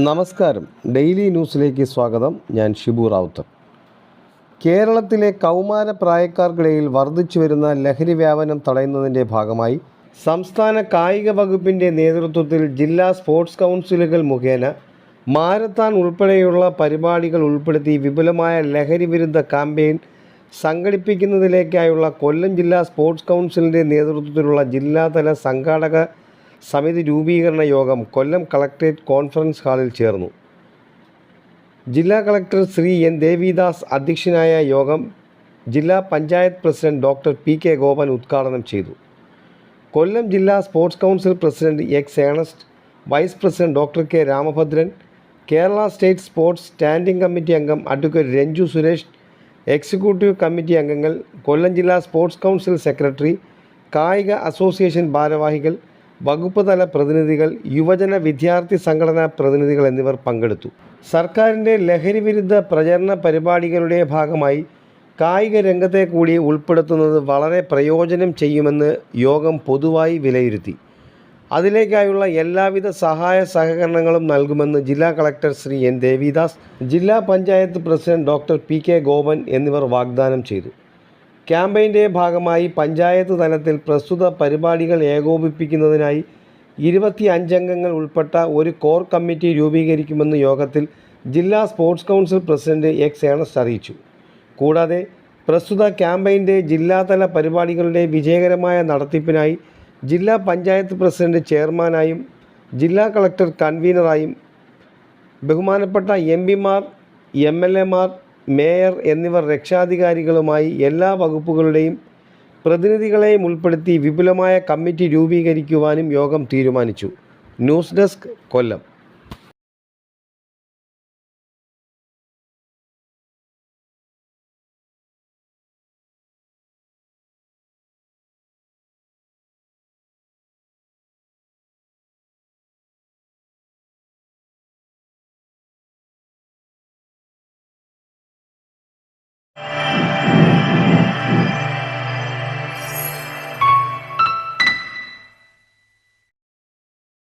നമസ്കാരം. ഡെയിലി ന്യൂസിലേക്ക് സ്വാഗതം. ഞാൻ ഷിബു റാവുത്തർ. കേരളത്തിലെ കൗമാര പ്രായക്കാർക്കിടയിൽ വർദ്ധിച്ചു വരുന്ന ലഹരി വ്യാപനം തടയുന്നതിന്റെ ഭാഗമായി സംസ്ഥാന കായിക വകുപ്പിന്റെ നേതൃത്വത്തിൽ ജില്ലാ സ്പോർട്സ് കൗൺസിലുകൾ മുഖേന മാരത്താൻ ഉൾപ്പെടെയുള്ള പരിപാടികൾ ഉൾപ്പെടുത്തി വിപുലമായ ലഹരി വിരുദ്ധ ക്യാമ്പയിൻ സംഘടിപ്പിക്കുന്നതിലേക്കായുള്ള കൊല്ലം ജില്ലാ സ്പോർട്സ് കൗൺസിലിന്റെ നേതൃത്വത്തിലുള്ള ജില്ലാതല സംഘാടക സമിതി രൂപീകരണ യോഗം കൊല്ലം കളക്ട്രേറ്റ് കോൺഫറൻസ് ഹാളിൽ ചേർന്നു. ജില്ലാ കളക്ടർ ശ്രീ എൻ ദേവിദാസ് അധ്യക്ഷനായ യോഗം ജില്ലാ panchayat president doctor P K Gopan ഉദ്ഘാടനം ചെയ്തു. കൊല്ലം ജില്ലാ sports council president X Ernest vice president doctor K Ramabhadran Kerala state sports standing committee അംഗം advocate Ranju Suresh executive committee അംഗങ്ങൾ കൊല്ലം ജില്ലാ സ്പോർട്സ് കൗൺസിൽ സെക്രട്ടറി കായിക അസോസിയേഷൻ ഭാരവാഹികൾ വകുപ്പ് തല പ്രതിനിധികൾ യുവജന വിദ്യാർത്ഥി സംഘടനാ പ്രതിനിധികൾ എന്നിവർ പങ്കെടുത്തു. സർക്കാരിന്റെ ലഹരി വിരുദ്ധ പ്രചരണ പരിപാടികളുടെ ഭാഗമായി കായിക രംഗത്തെ കൂടി ഉൾപ്പെടുത്തുന്നത് വളരെ പ്രയോജനം ചെയ്യുമെന്ന് യോഗം പൊതുവായി വിലയിരുത്തി. അതിലേക്കായുള്ള എല്ലാവിധ സഹായ സഹകരണങ്ങളും നൽകുമെന്ന് ജില്ലാ കളക്ടർ ശ്രീ എൻ. ദേവിദാസ് ജില്ലാ panchayat president doctor P. K. Gopan എന്നിവർ വാഗ്ദാനം ചെയ്തു. ക്യാമ്പയിന്റെ ഭാഗമായി പഞ്ചായത്ത് തലത്തിൽ പ്രസ്തുത പരിപാടികൾ ഏകോപിപ്പിക്കുന്നതിനായി ഇരുപത്തി അഞ്ചംഗങ്ങൾ ഉൾപ്പെട്ട ഒരു കോർ കമ്മിറ്റി രൂപീകരിക്കുമെന്ന് യോഗത്തിൽ ജില്ലാ sports council president X Ernest അറിയിച്ചു. കൂടാതെ പ്രസ്തുത ക്യാമ്പയിന്റെ ജില്ലാതല പരിപാടികളുടെ വിജയകരമായ നടത്തിപ്പിനായി ജില്ലാ പഞ്ചായത്ത് പ്രസിഡന്റ് ചെയർമാനായും ജില്ലാ കളക്ടർ കൺവീനറായും ബഹുമാനപ്പെട്ട എം പിമാർ എം എൽ എമാർ മേയർ എന്നിവർ രക്ഷാധികാരികളുമായി എല്ലാ വകുപ്പുകളുടെയും പ്രതിനിധികളെയും ഉൾപ്പെടുത്തി വിപുലമായ കമ്മിറ്റി രൂപീകരിക്കുവാനും യോഗം തീരുമാനിച്ചു. ന്യൂസ് ഡെസ്ക് കൊല്ലം. Música